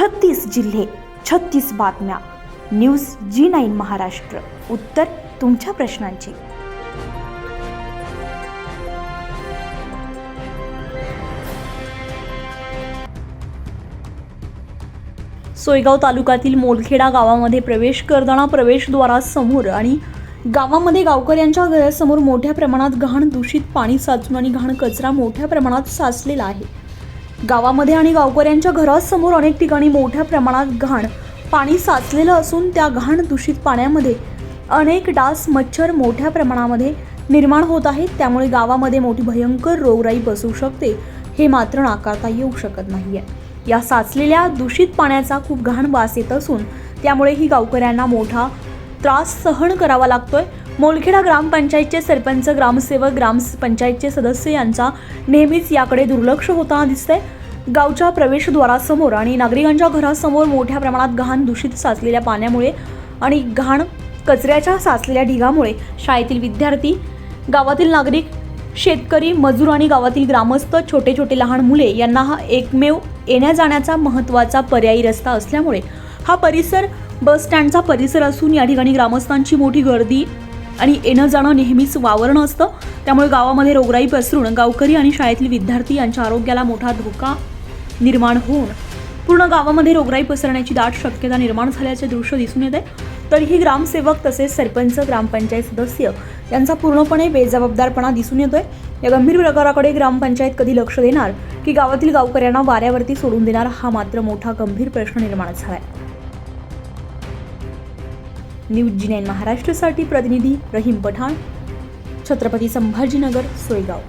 छत्तीस जिल्हे छत्तीस बातम्या. News G nine Maharashtra. उत्तर तुमच्या प्रश्नांची. सोयगाव तालुक्यातील मोलखेडा गावामध्ये प्रवेश करताना प्रवेशद्वारासमोर आणि गावामध्ये गावकऱ्यांच्या घरासमोर मोठ्या प्रमाणात घाण दूषित पाणी साचून आणि घाण कचरा मोठ्या प्रमाणात साचलेला आहे. गावामध्ये आणि गावकऱ्यांच्या घरासमोर अनेक ठिकाणी मोठ्या प्रमाणात घाण. पाणी साचलेलं असून त्या घाण दूषित पाण्यामध्ये अनेक डास मच्छर मोठ्या प्रमाणामध्ये निर्माण होत आहेत. त्यामुळे गावामध्ये मोठी भयंकर रोगराई बसू शकते हे मात्र नाकारता येऊ शकत नाही आहे या साचलेल्या दूषित पाण्याचा खूप घाण वास येत असून त्यामुळे ही गावकऱ्यांना मोठा त्रास सहन करावा लागतोय. मोलखेडा ग्रामपंचायतचे सरपंच ग्रामसेवक ग्रामपंचायतचे सदस्य यांचा नेहमीच याकडे दुर्लक्ष होताना दिसतंय. गावच्या प्रवेशद्वारासमोर आणि नागरिकांच्या घरासमोर मोठ्या प्रमाणात घाण दूषित साचलेल्या पाण्यामुळे आणि घाण कचऱ्याच्या साचलेल्या ढिगामुळे शाळेतील विद्यार्थी गावातील नागरिक शेतकरी मजूर आणि गावातील ग्रामस्थ छोटे छोटे लहान मुले यांना हा एकमेव येण्या जाण्याचा महत्त्वाचा पर्यायी रस्ता असल्यामुळे हा परिसर बस स्टँडचा परिसर असून या ठिकाणी ग्रामस्थांची मोठी गर्दी आणि येणं जाणं नेहमीच वावरणं असतं. त्यामुळे गावामध्ये रोगराई पसरून गावकरी आणि शाळेतील विद्यार्थी यांच्या आरोग्याला मोठा धोका निर्माण होऊन पूर्ण गावामध्ये रोगराई पसरण्याची दाट शक्यता निर्माण झाल्याचे दृश्य दिसून येते. तरीही ग्रामसेवक तसेच सरपंच ग्रामपंचायत सदस्य यांचा पूर्णपणे बेजबाबदारपणा दिसून येतोय. या गंभीर प्रकाराकडे ग्रामपंचायत कधी लक्ष देणार की गावातील गावकऱ्यांना वाऱ्यावरती सोडून देणार हा मात्र मोठा गंभीर प्रश्न निर्माण आहे न्यूज जी नाईन महाराष्ट्रासाठी प्रतिनिधी रहीम पठाण छत्रपती संभाजीनगर सोयगाव.